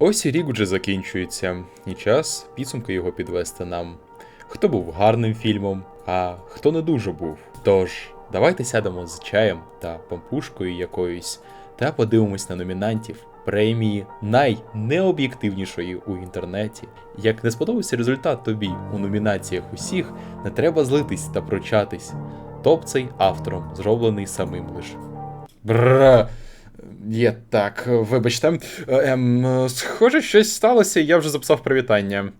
Ось і рік вже закінчується, і час підсумки його підвести нам. Хто був гарним фільмом, а хто не дуже був. Тож, давайте сядемо з чаєм та пампушкою якоюсь та подивимось на номінантів премії найнеоб'єктивнішої у інтернеті. Як не сподобався результат тобі у номінаціях усіх, не треба злитись та прочатись. Топ цей автором зроблений самим лиш. Бра. Є так, вибачте. Ем, схоже, щось сталося, я вже записав привітання.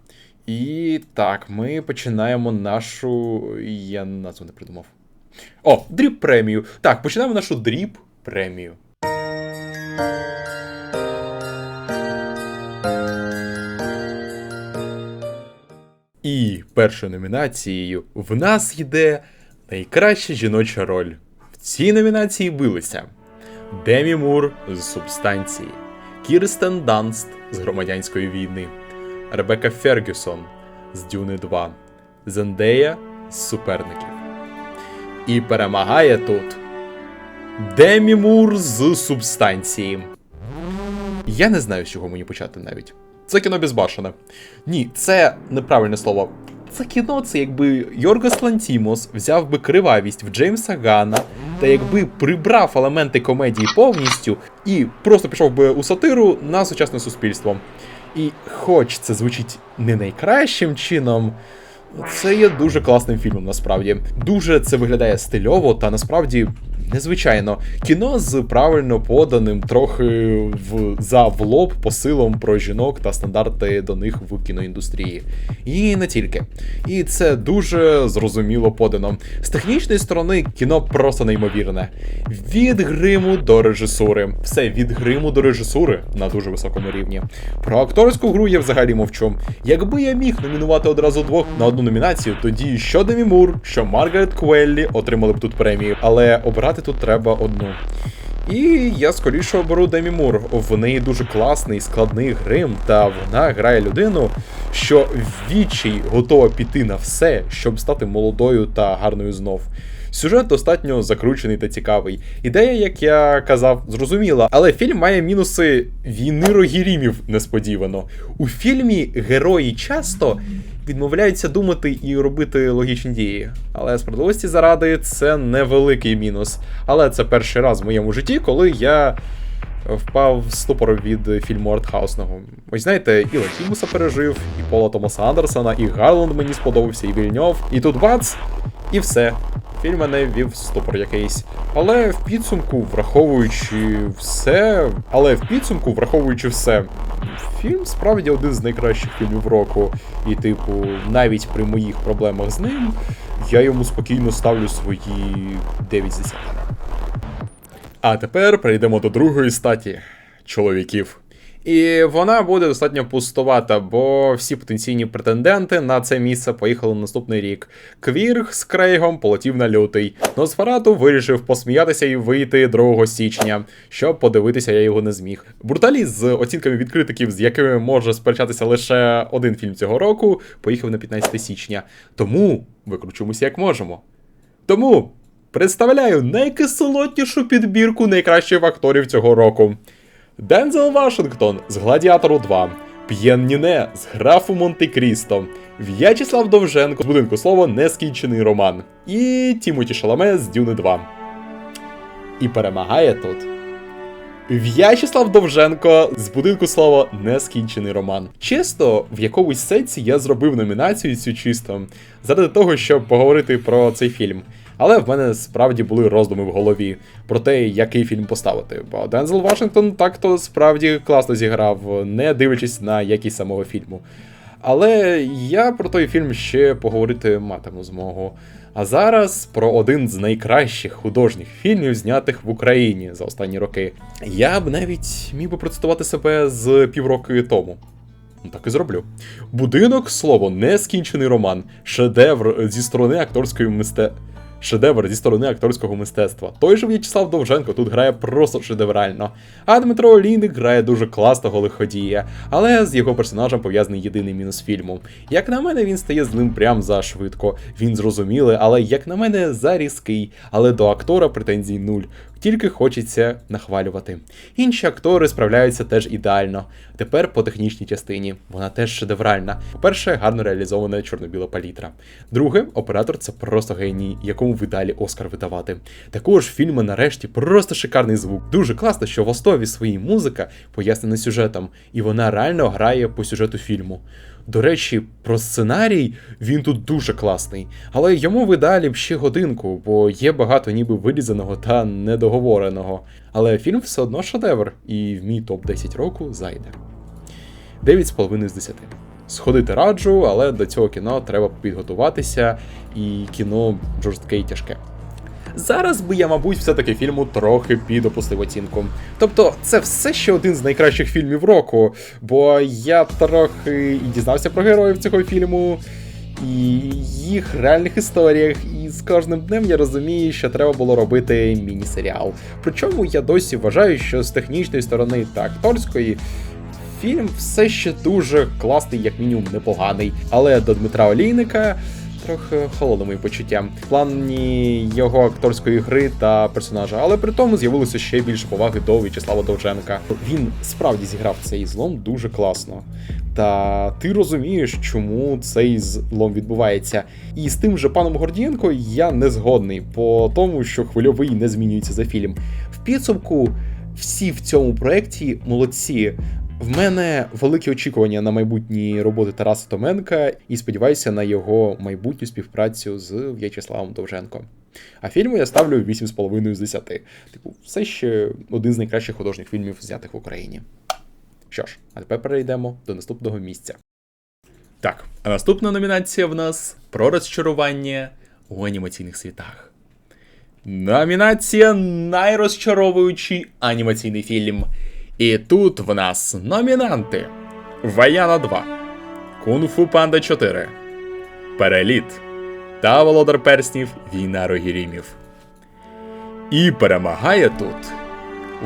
І так, ми починаємо нашу. Я назву не придумав. О, дріб премію. Так, починаємо нашу дріб премію. І першою номінацією в нас йде найкраща жіноча роль. В цій номінації билися Демі Мур з субстанції, Кірстен Данст з громадянської війни, Ребека Фергюсон з Дюни 2, Зендея з суперників. І перемагає тут Демі Мур з субстанції. Я не знаю, з чого мені почати навіть. Це кіно безбашене. Ні, це неправильне слово. Це кіно, це якби Йоргос Лантімос взяв би кривавість в Джеймса Гана, та якби прибрав елементи комедії повністю і просто пішов би у сатиру на сучасне суспільство. І хоч це звучить не найкращим чином, це є дуже класним фільмом, насправді. Дуже це виглядає стильово та насправді незвичайно. Кіно з правильно поданим, трохи в за в лоб посилом про жінок та стандарти до них в кіноіндустрії. І не тільки. І це дуже зрозуміло подано. З технічної сторони кіно просто неймовірне. Від гриму до режисури. Все від гриму до режисури на дуже високому рівні. Про акторську гру я взагалі мовчу. Якби я міг номінувати одразу двох на одну номінацію, тоді що Демі Мур, що Маргарет Куеллі отримали б тут премію, але обирати тут треба одну. І я скоріше оберу Демі Мур. В неї дуже класний складний грим, та вона грає людину, що відчай готова піти на все, щоб стати молодою та гарною знов. Сюжет достатньо закручений та цікавий. Ідея, як я казав, зрозуміла, але фільм має мінуси війни рогірімів несподівано. У фільмі герої часто відмовляються думати і робити логічні дії. Але справедливості заради це невеликий мінус. Але це перший раз в моєму житті, коли я впав в ступор від фільму артхаусного. Ось знаєте, і Латімуса пережив, і Пола Томаса Андерсона, і Гарланд мені сподобався, і Вільньов, і тут бац, і все. Фільм мене ввів в ступор якийсь. Але в підсумку, враховуючи все. Але в підсумку, враховуючи все, фільм справді один з найкращих фільмів року. І, типу, навіть при моїх проблемах з ним, я йому спокійно ставлю свої 9 з 10. А тепер перейдемо до другої статі чоловіків. І вона буде достатньо пустувата, бо всі потенційні претенденти на це місце поїхали на наступний рік. Квірг з Крейгом полетів на лютий. Носферату вирішив посміятися і вийти 2 січня. Щоб подивитися, я його не зміг. Бруталі з оцінками від критиків, з якими може сперечатися лише один фільм цього року, поїхав на 15 січня. Тому викручуємося як можемо. Тому представляю найкислотнішу підбірку найкращих акторів цього року. Дензел Вашингтон з Гладіатору 2, П'єн Ніне з графу Монте Крісто, В'ячеслав Довженко з будинку слова Нескінчений роман і Тімоті Шаламе з Дюни 2. І перемагає тут. В'ячеслав Довженко з будинку слова Нескінчений роман. Чисто, в якомусь сенсі я зробив номінацію цю чисто заради того, щоб поговорити про цей фільм. Але в мене справді були роздуми в голові про те, який фільм поставити. Бо Дензел Вашингтон так-то справді класно зіграв, не дивлячись на якість самого фільму. Але я про той фільм ще поговорити матиму змогу. А зараз про один з найкращих художніх фільмів, знятих в Україні за останні роки. Я б навіть міг би процитувати себе з півроку тому. Ну, Так і зроблю. Будинок, слово, нескінчений роман, шедевр зі сторони акторської мисте... Шедевр зі сторони акторського мистецтва. Той же В'ячеслав Довженко тут грає просто шедеврально. А Дмитро Олійник грає дуже класного лиходія, але з його персонажем пов'язаний єдиний мінус фільму. Як на мене, він стає злим прям за швидко. Він зрозумілий, але як на мене, за різкий. Але до актора претензій нуль. Тільки хочеться нахвалювати. Інші актори справляються теж ідеально. Тепер по технічній частині. Вона теж шедевральна. По-перше, гарно реалізована чорно-біла палітра. Друге, оператор це просто геній, якому ви далі Оскар видавати. Також фільми нарешті просто шикарний звук. Дуже класно, що в основі своїй музика пояснена сюжетом, і вона реально грає по сюжету фільму. До речі, про сценарій він тут дуже класний, але йому видалі б ще годинку, бо є багато ніби вирізаного та недоговореного. Але фільм все одно шедевр, і в мій топ-10 року зайде. 9,5 з 10. Сходити раджу, але до цього кіно треба підготуватися, і кіно жорстке і тяжке. Зараз би я, мабуть, все-таки фільму трохи підопустив оцінку. Тобто, це все ще один з найкращих фільмів року, бо я трохи і дізнався про героїв цього фільму, і їх реальних історіях, і з кожним днем я розумію, що треба було робити міні-серіал. Причому я досі вважаю, що з технічної сторони та акторської. Фільм все ще дуже класний, як мінімум непоганий. Але до Дмитра Олійника трохи холодно мої почуття в плані його акторської гри та персонажа, але при тому з'явилося ще більше поваги до В'ячеслава Довженка. Він справді зіграв цей злом дуже класно. Та ти розумієш, чому цей злом відбувається. І з тим же паном Гордієнко я не згодний по тому, що хвильовий не змінюється за фільм. В підсумку всі в цьому проєкті молодці. В мене великі очікування на майбутні роботи Тараса Томенка і сподіваюся на його майбутню співпрацю з В'ячеславом Довженко. А фільму я ставлю 8,5 з 10. Типу, все ще один з найкращих художніх фільмів, знятих в Україні. Що ж, а тепер перейдемо до наступного місця. Так, а наступна номінація в нас про розчарування у анімаційних світах. Номінація найрозчаровуючий анімаційний фільм. І тут в нас номінанти: Ваяна 2, Кунг-Фу Панда 4, Переліт та Володар Перснів Війна Рогірімів. І перемагає тут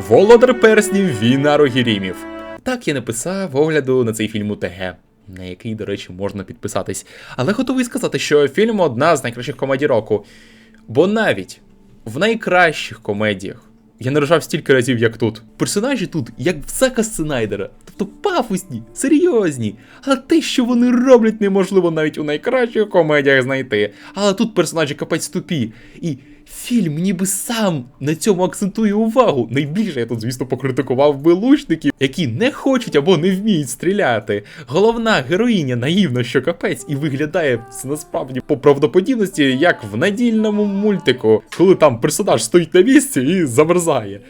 Володар Перснів Війна Рогірімів. Так я написав огляду на цей фільм у ТГ, на який, до речі, можна підписатись. Але готовий сказати, що фільм одна з найкращих комедій року. Бо навіть в найкращих комедіях я не рожав стільки разів, як тут. Персонажі тут, як в Зака Снайдера. Тобто пафосні, серйозні. Але те, що вони роблять, неможливо навіть у найкращих комедіях знайти. Але тут персонажі капець тупі. І фільм ніби сам на цьому акцентує увагу. Найбільше я тут, звісно, покритикував би лучників, які не хочуть або не вміють стріляти. Головна героїня наївна, що капець, і виглядає це насправді по правдоподібності, як в надільному мультику, коли там персонаж стоїть на місці і замерзає.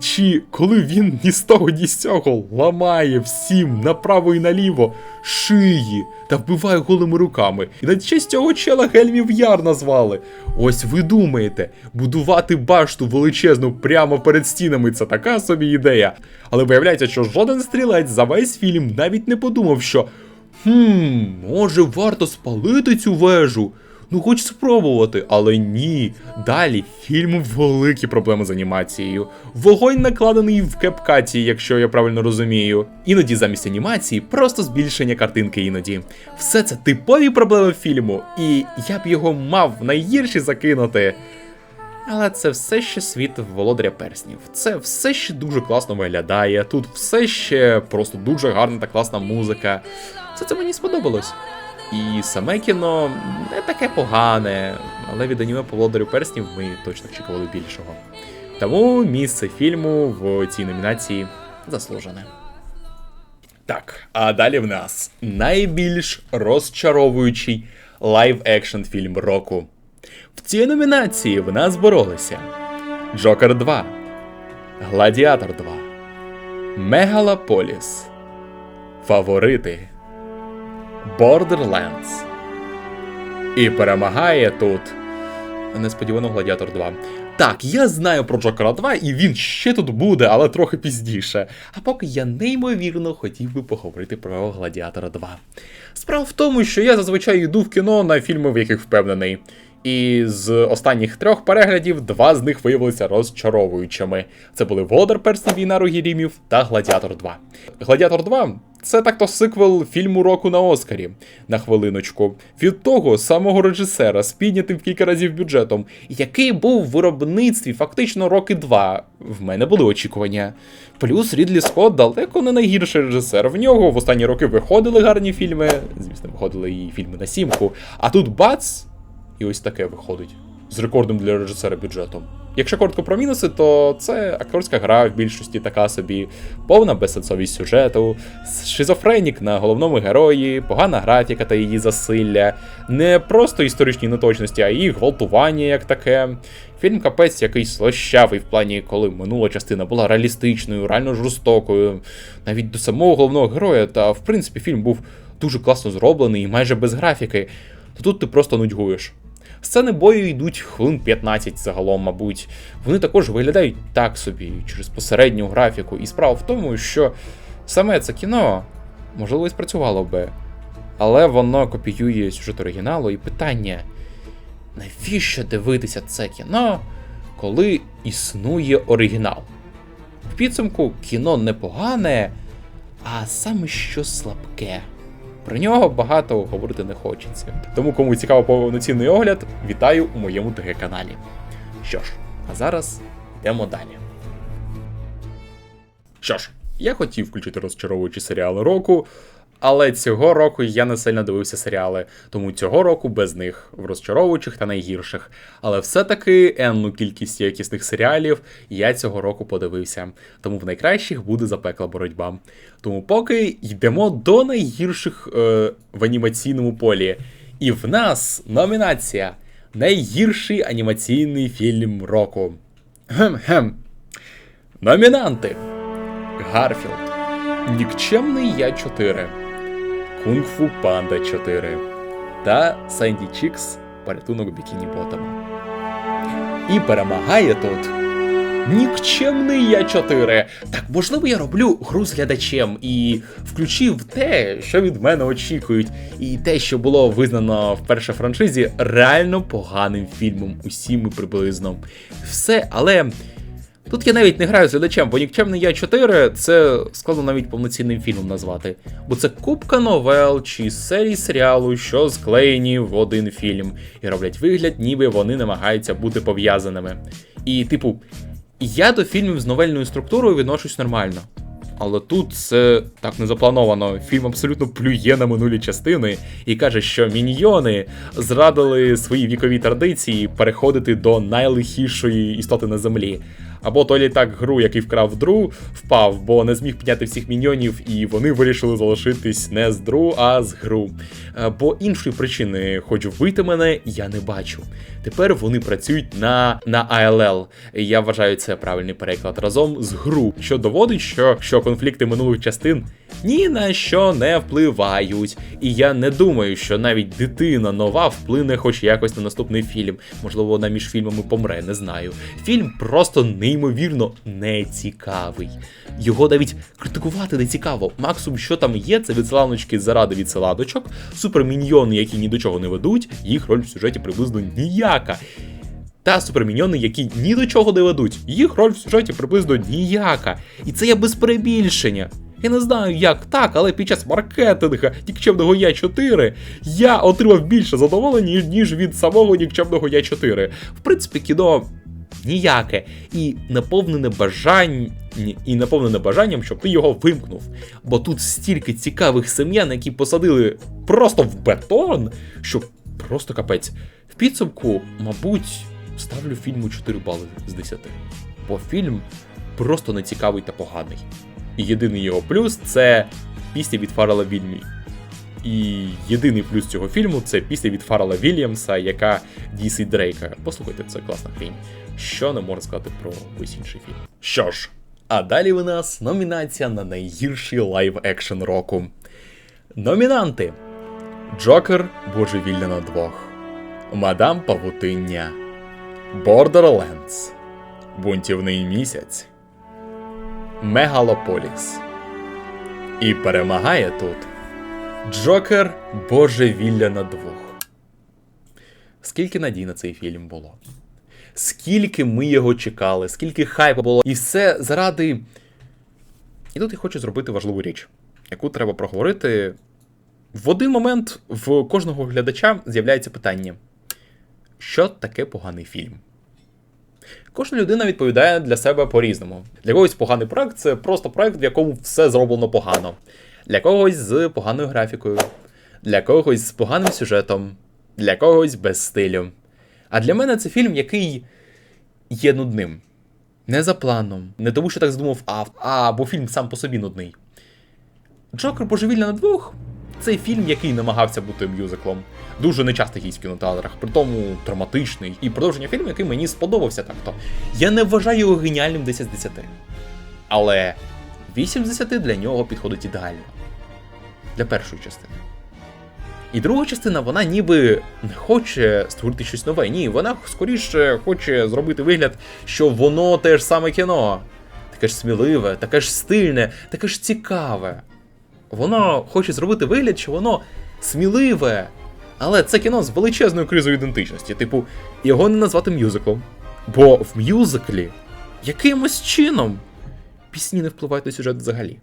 Чи коли він ні з того, ні з цього ламає всім направо і наліво шиї та вбиває голими руками. І на честь цього чела Гельмів Яр назвали. Ось ви думаєте, будувати башту величезну прямо перед стінами це така собі ідея. Але виявляється, що жоден стрілець за весь фільм навіть не подумав, що хм, може варто спалити цю вежу. Ну, хоч спробувати, але ні. Далі фільм великі проблеми з анімацією. Вогонь накладений в кепкаті, якщо я правильно розумію. Іноді замість анімації просто збільшення картинки іноді. Все це типові проблеми фільму, і я б його мав найгірші закинути. Але це все ще світ володаря перснів. Це все ще дуже класно виглядає. Тут все ще просто дуже гарна та класна музика. Все це мені сподобалось. І саме кіно не таке погане, але від аніме по володарю перснів ми точно очікували більшого. Тому місце фільму в цій номінації заслужене. Так, а далі в нас найбільш розчаровуючий лайв-екшн фільм року. В цій номінації в нас боролися Джокер 2, Гладіатор 2, Мегалополіс, Фаворити, Borderlands. І перемагає тут. Несподівано Гладіатор 2. Так, я знаю про Джокера 2, і він ще тут буде, але трохи пізніше. А поки я неймовірно хотів би поговорити про Гладіатора 2. Справа в тому, що я зазвичай йду в кіно на фільми, в яких впевнений. І з останніх трьох переглядів два з них виявилися розчаровуючими. Це були Володар Перснів Війна Рогірімів та Гладіатор 2. Гладіатор 2 це так-то сиквел фільму року на Оскарі. На хвилиночку. Від того самого режисера з піднятим кілька разів бюджетом, який був в виробництві фактично роки два. В мене були очікування. Плюс Рідлі Скотт далеко не найгірший режисер. В нього в останні роки виходили гарні фільми. Звісно, виходили і фільми на сімку. А тут бац! І ось таке виходить з рекордом для режисера бюджетом. Якщо коротко про мінуси, то це акторська гра в більшості така собі, повна безсенсовість сюжету, шизофренік на головному герої, погана графіка та її засилля, не просто історичні неточності, а і гвалтування як таке. Фільм капець якийсь слащавий в плані, коли минула частина була реалістичною, реально жорстокою, навіть до самого головного героя. Та в принципі фільм був дуже класно зроблений і майже без графіки. То тут ти просто нудьгуєш. Сцени бою йдуть хвилин 15 загалом, мабуть. Вони також виглядають так собі через посередню графіку. І справа в тому, що саме це кіно можливо і спрацювало би, але воно копіює сюжет оригіналу і питання: навіщо дивитися це кіно, коли існує оригінал? В підсумку кіно непогане, а саме що слабке. Про нього багато говорити не хочеться. Тому, кому цікаво повноцінний огляд, вітаю у моєму ТГ-каналі. Що ж, а зараз йдемо далі. Що ж, я хотів включити розчаровуючі серіали року, але цього року я не сильно дивився серіали, тому цього року без них, в розчаровуючих та найгірших. Але все-таки енну кількість якісних серіалів я цього року подивився, тому в найкращих буде запекла боротьба. Тому поки йдемо до найгірших е, в анімаційному полі. І в нас номінація Найгірший анімаційний фільм року. Хем-хем. Номінанти: Гарфілд. Нікчемний Я 4. Кунг-Фу Панда 4 та Сенді Чікс порятунок Бікіні Ботома. І перемагає тут нікчемний Я 4. Так, можливо, я роблю гру з глядачем і включив те, що від мене очікують, і те, що було визнано в першій франшизі, реально поганим фільмом. Усі ми приблизно. Все, але. Тут я навіть не граю з глядачем, бо нікчемний я 4 це складно навіть повноцінним фільмом назвати. Бо це купка новел чи серії серіалу, що склеєні в один фільм, і роблять вигляд, ніби вони намагаються бути пов'язаними. І, типу, я до фільмів з новельною структурою відношусь нормально. Але тут це так не заплановано. Фільм абсолютно плює на минулі частини і каже, що міньйони зрадили свої вікові традиції переходити до найлихішої істоти на землі. Або той літак гру, який вкрав дру, впав, бо не зміг підняти всіх міньйонів, і вони вирішили залишитись не з дру, а з гру. Е, бо іншої причини, хоч вбити мене, я не бачу. Тепер вони працюють на на ALL. Я вважаю це правильний переклад разом з гру, що доводить, що, що конфлікти минулих частин ні на що не впливають. І я не думаю, що навіть дитина нова вплине хоч якось на наступний фільм. Можливо, вона між фільмами помре, не знаю. Фільм просто неймовірно нецікавий. Його навіть критикувати не цікаво. Максимум, що там є, це відсиланочки заради відсиланочок, суперміньйони, які ні до чого не ведуть, їх роль в сюжеті приблизно ніяка. Та суперміньйони, які ні до чого не ведуть, їх роль в сюжеті приблизно ніяка. І це є без перебільшення. Я не знаю, як так, але під час маркетинга нікчемного Я 4 я отримав більше задоволення, ніж від самого нікчемного Я 4. В принципі, кіно ніяке і наповнене бажань, і наповнене бажанням, щоб ти його вимкнув. Бо тут стільки цікавих сем'ян, які посадили просто в бетон, що просто капець. В підсумку, мабуть, ставлю фільму 4 бали з 10. Бо фільм просто нецікавий та поганий. І єдиний його плюс це пісня від Фаррела Вільмі. І єдиний плюс цього фільму це пісня від Фаррела Вільямса, яка дійсить Дрейка. Послухайте, це класна хрінь. Що не можна сказати про весь інший фільм. Що ж, а далі у нас номінація на найгірший лайв екшн року. Номінанти: Джокер Божевілля на двох, Мадам Павутиння, Borderlands, Бунтівний місяць. Мегалополіс. І перемагає тут Джокер Божевілля на двох. скільки надій на цей фільм було. Скільки ми його чекали, скільки хайпу було. І все заради. І тут я хочу зробити важливу річ, яку треба проговорити. В один момент в кожного глядача з'являється питання: що таке поганий фільм? Кожна людина відповідає для себе по-різному. Для когось поганий проект це просто проект, в якому все зроблено погано. Для когось з поганою графікою, для когось з поганим сюжетом, для когось без стилю. А для мене це фільм, який є нудним. Не за планом, не тому, що так задумав автор, а бо фільм сам по собі нудний. Джокер божевільна на двох це фільм, який намагався бути мюзиклом. Дуже нечасто гійсь в кінотеатрах, при тому драматичний. І продовження фільму, який мені сподобався так-то. Я не вважаю його геніальним 10 з 10. Але 8 з 10 для нього підходить ідеально. Для першої частини. І друга частина, вона ніби не хоче створити щось нове. Ні, вона скоріше хоче зробити вигляд, що воно те ж саме кіно. Таке ж сміливе, таке ж стильне, таке ж цікаве. Воно хоче зробити вигляд, що воно сміливе. Але це кіно з величезною кризою ідентичності. Типу, його не назвати мюзиклом. Бо в мюзиклі якимось чином пісні не впливають на сюжет взагалі.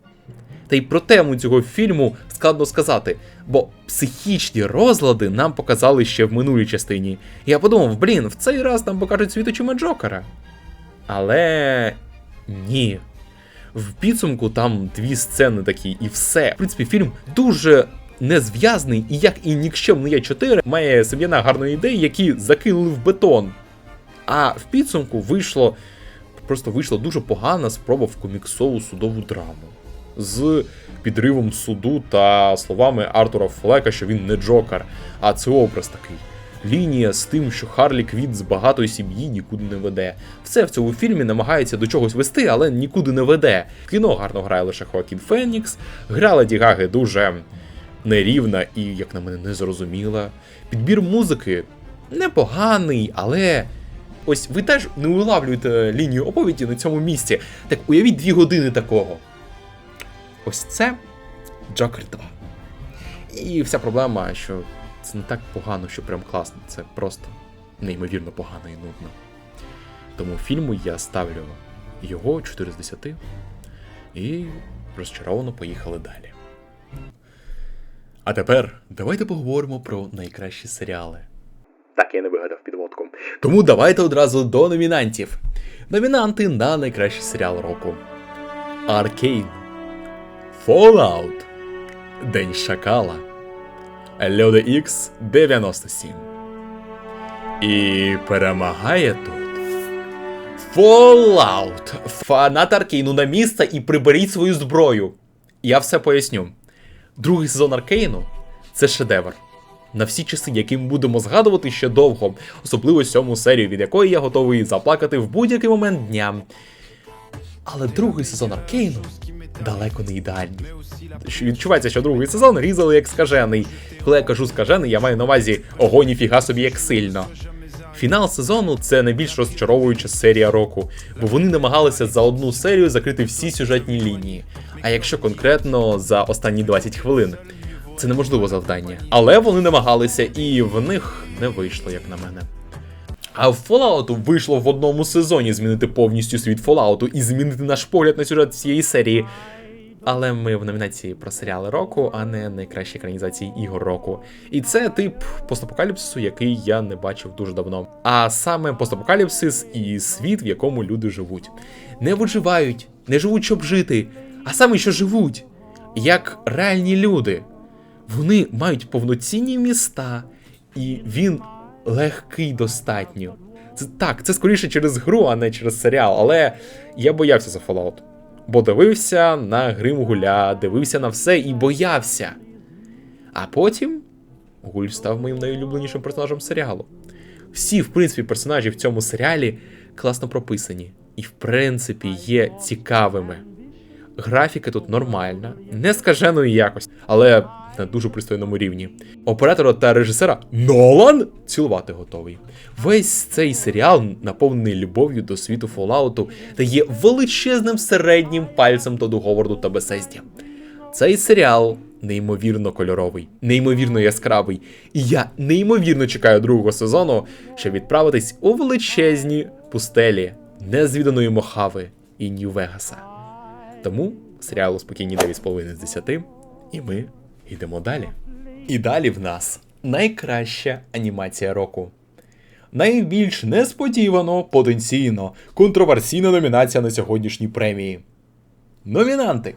Та й про тему цього фільму складно сказати, бо психічні розлади нам показали ще в минулій частині. Я подумав, блін, в цей раз нам покажуть світочима Джокера. Але ні. В підсумку там дві сцени такі, і все. В принципі, фільм дуже незв'язний, і як і нікчемний є 4 має сем'яна гарної ідеї, які закинули в бетон. А в підсумку вийшло. Просто вийшла дуже погана спроба в коміксову судову драму з підривом суду та словами Артура Флека, що він не Джокер, а це образ такий. Лінія з тим, що Харлі Квіт з багатої сім'ї нікуди не веде. Все в цьому фільмі намагається до чогось вести, але нікуди не веде. Кіно гарно грає лише Хоакін Фенікс, гра Леді Гаги дуже нерівна і, як на мене, незрозуміла. Підбір музики непоганий, але. Ось ви теж не улавлюєте лінію оповіді на цьому місці. Так уявіть дві години такого. Ось це Джокер 2. І вся проблема, що це не так погано, що прям класно. Це просто неймовірно погано і нудно. Тому фільму я ставлю його 4 з 10 і розчаровано поїхали далі. А тепер давайте поговоримо про найкращі серіали. Так, я не вигадав підводку. Тому давайте одразу до номінантів. Номінанти на найкращий серіал року: Аркейн, Fallout, День Шакала, Люди Ікс 97. І перемагає тут. Fallout! Фанат Аркейну на місце і приберіть свою зброю. Я все поясню. Другий сезон Аркейну це шедевр. На всі часи, які ми будемо згадувати ще довго, особливо сьому серію, від якої я готовий заплакати в будь-який момент дня. Але другий сезон Аркейну далеко не ідеальний. Що Відчувається, що другий сезон різали як скажений. Коли я кажу скажений, я маю на увазі ого, ніфіга собі як сильно. Фінал сезону це найбільш розчаровуюча серія року, бо вони намагалися за одну серію закрити всі сюжетні лінії. А якщо конкретно за останні 20 хвилин. Це неможливе завдання. Але вони намагалися, і в них не вийшло, як на мене. А Fallout вийшло в одному сезоні змінити повністю світ Fallout і змінити наш погляд на сюжет цієї серії. Але ми в номінації про серіали року, а не найкращі екранізації ігор року. І це тип постапокаліпсису, який я не бачив дуже давно. А саме постапокаліпсис і світ, в якому люди живуть. Не виживають, не живуть, щоб жити, а саме що живуть, як реальні люди. Вони мають повноцінні міста, і він легкий достатньо. Це так, це скоріше через гру, а не через серіал, але я боявся за Fallout. Бо дивився на грим гуля, дивився на все і боявся. А потім Гуль став моїм найулюбленішим персонажем серіалу. Всі, в принципі, персонажі в цьому серіалі класно прописані і, в принципі, є цікавими. Графіка тут нормальна, не скаженої якості, але на дуже пристойному рівні. Оператора та режисера Нолан цілувати готовий. Весь цей серіал наповнений любов'ю до світу Фоллауту та є величезним середнім пальцем до Говарду та Бесезді. Цей серіал неймовірно кольоровий, неймовірно яскравий. І я неймовірно чекаю другого сезону, щоб відправитись у величезні пустелі незвіданої Мохави і Нью-Вегаса. Тому серіалу спокійні 9,5 з 10, і ми йдемо далі. І далі в нас найкраща анімація року. Найбільш несподівано, потенційно, контроверсійна номінація на сьогоднішній премії. Номінанти: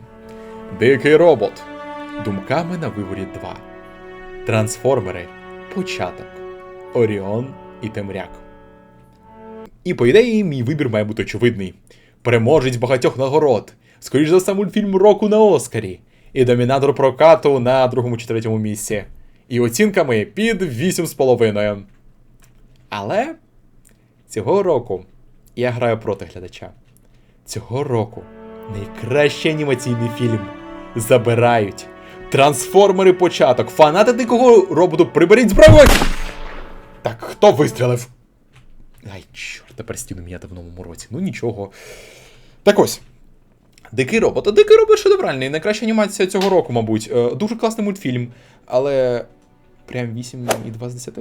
Дикий робот. Думками на виворі 2. Трансформери. Початок. Оріон і Темряк. І по ідеї, мій вибір має бути очевидний. Переможець багатьох нагород. Скоріш за все, мультфільм року на Оскарі. І домінатор прокату на другому чи третьому місці. І оцінками під 8,5. Але цього року я граю проти глядача. Цього року найкращий анімаційний фільм забирають. Трансформери початок. Фанати дикого роботу приберіть зброю! Так, хто вистрілив? Ай, чорт, тепер стіну міняти в новому році. Ну нічого. Так ось. Дикий робот. А Дикий робот шедевральний. Найкраща анімація цього року, мабуть. Е, Дуже класний мультфільм. Але. Прям 8,2 з 10?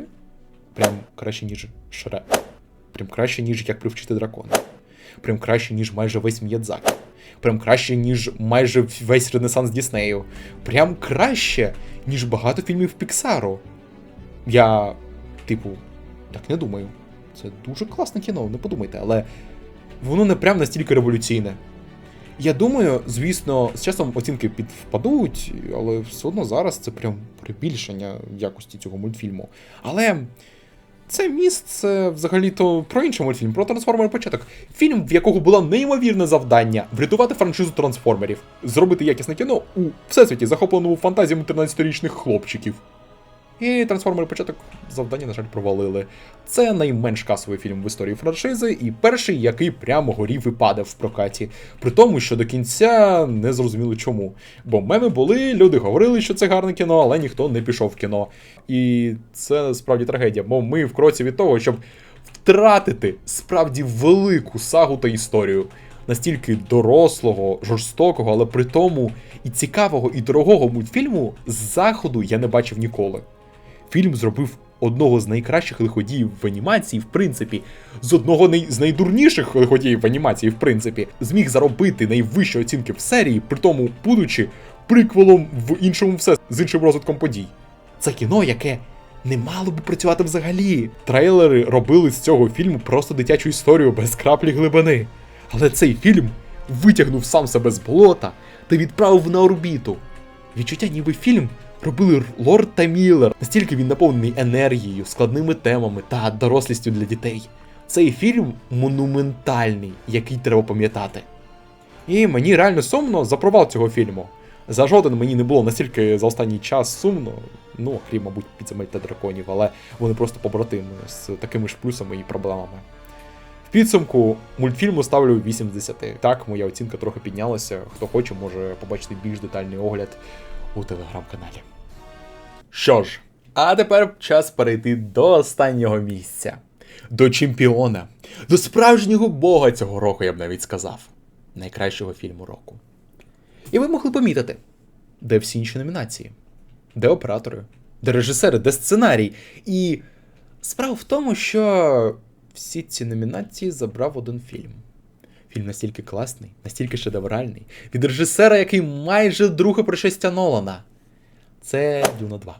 Прям краще, ніж Шре. Прям краще, ніж як привчити дракона. Прям краще, ніж майже весь М'ядзакі. Прям краще, ніж майже весь Ренесанс Діснею. Прям краще, ніж багато фільмів Піксару. Я, типу, так не думаю. Це дуже класне кіно, не подумайте, але воно не прям настільки революційне. Я думаю, звісно, з часом оцінки підвпадуть, але все одно зараз це прям перебільшення якості цього мультфільму. Але це місце взагалі-то про інший мультфільм, про трансформери початок. Фільм, в якого було неймовірне завдання врятувати франшизу трансформерів, зробити якісне кіно у всесвіті, захопленому фантазіями 13-річних хлопчиків. І трансформери початок завдання, на жаль, провалили. Це найменш касовий фільм в історії франшизи, і перший, який прямо горів і падав в прокаті. При тому, що до кінця не зрозуміли чому. Бо меми були, люди говорили, що це гарне кіно, але ніхто не пішов в кіно. І це справді трагедія, бо ми в кроці від того, щоб втратити справді велику сагу та історію. Настільки дорослого, жорстокого, але при тому і цікавого, і дорогого мультфільму з заходу я не бачив ніколи. Фільм зробив одного з найкращих лиходіїв в анімації, в принципі, з одного з найдурніших лиходіїв в анімації, в принципі, зміг заробити найвищі оцінки в серії, при тому будучи приквелом в іншому все з іншим розвитком подій. Це кіно, яке не мало би працювати взагалі. Трейлери робили з цього фільму просто дитячу історію без краплі глибини. Але цей фільм витягнув сам себе з болота та відправив на орбіту. Відчуття, ніби фільм робили Лорд та Міллер. Настільки він наповнений енергією, складними темами та дорослістю для дітей. Цей фільм монументальний, який треба пам'ятати. І мені реально сумно за провал цього фільму. За жоден мені не було настільки за останній час сумно, ну, крім, мабуть, підземель та драконів, але вони просто побратими з такими ж плюсами і проблемами. В підсумку мультфільму ставлю 8 з 10. Так, моя оцінка трохи піднялася. Хто хоче, може побачити більш детальний огляд у телеграм-каналі. Що ж, а тепер час перейти до останнього місця. До чемпіона, до справжнього бога цього року, я б навіть сказав. Найкращого фільму року. І ви могли помітити, де всі інші номінації, де оператори, де режисери, де сценарій. І справа в тому, що всі ці номінації забрав один фільм. Фільм настільки класний, настільки шедевральний, від режисера, який майже друге пришестя Нолана. Це Дюна 2.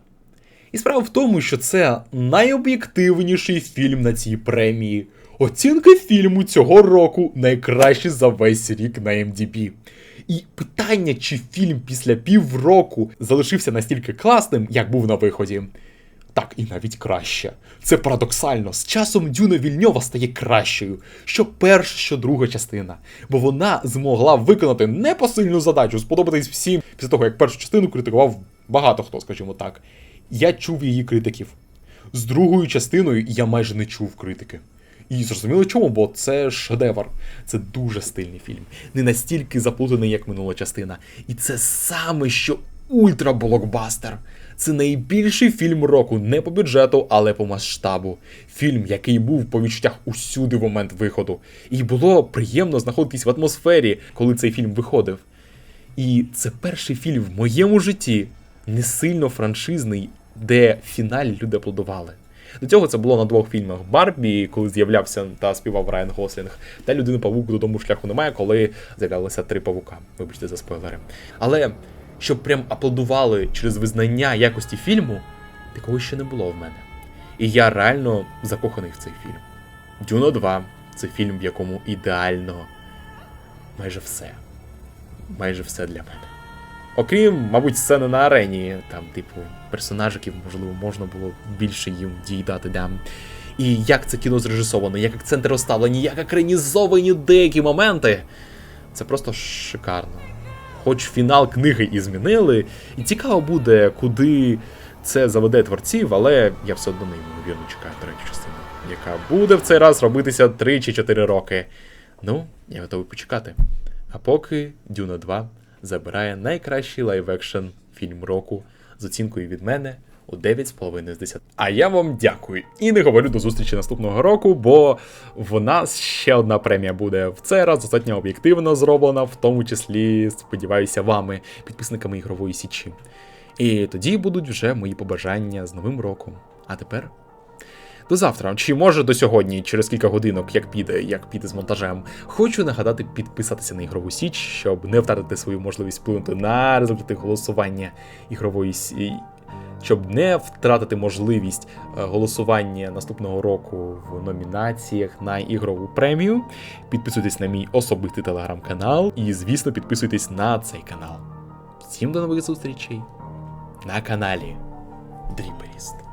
І справа в тому, що це найоб'єктивніший фільм на цій премії. Оцінка фільму цього року найкращий за весь рік на MDB. І питання, чи фільм після півроку залишився настільки класним, як був на виході. Так, і навіть краще. Це парадоксально. З часом Дюна Вільньова стає кращою, що перша, що друга частина. Бо вона змогла виконати непосильну задачу, сподобатись всім після того, як першу частину критикував багато хто, скажімо так. Я чув її критиків. З другою частиною я майже не чув критики. І зрозуміло чому, бо це шедевр. Це дуже стильний фільм. Не настільки заплутаний, як минула частина. І це саме що ультра-блокбастер. Це найбільший фільм року не по бюджету, але по масштабу. Фільм, який був по відчуттях усюди в момент виходу. І було приємно знаходитись в атмосфері, коли цей фільм виходив. І це перший фільм в моєму житті, не сильно франшизний, де в фіналі люди аплодували. До цього це було на двох фільмах Барбі, коли з'являвся та співав Райан Гослінг, та людини павук додому шляху немає, коли з'являлися три павука. Вибачте за спойлери. Але щоб прям аплодували через визнання якості фільму, такого ще не було в мене. І я реально закоханий в цей фільм. Дюно 2 це фільм, в якому ідеально майже все. Майже все для мене. Окрім, мабуть, сцени на арені, там, типу, персонажиків, можливо, можна було більше їм діїдати, да. І як це кіно зрежисовано, як акценти розставлені, як екранізовані деякі моменти. Це просто шикарно. Хоч фінал книги і змінили, і цікаво буде, куди це заведе творців, але я все одно неймовірно чекаю третю частину, яка буде в цей раз робитися 3 чи 4 роки. Ну, я готовий почекати. А поки Дюна 2 забирає найкращий лайв-екшн фільм року з оцінкою від мене у 9,5 з 10. А я вам дякую і не говорю до зустрічі наступного року, бо в нас ще одна премія буде в цей раз достатньо об'єктивно зроблена, в тому числі, сподіваюся, вами, підписниками ігрової січі. І тоді будуть вже мої побажання з Новим роком. А тепер. До завтра, чи може до сьогодні, через кілька годинок, як піде, як піде з монтажем. Хочу нагадати підписатися на ігрову січ, щоб не втратити свою можливість вплинути на результати голосування ігрової сі... щоб не втратити можливість е, голосування наступного року в номінаціях на ігрову премію. Підписуйтесь на мій особистий телеграм-канал і, звісно, підписуйтесь на цей канал. Всім до нових зустрічей на каналі Дріперіст.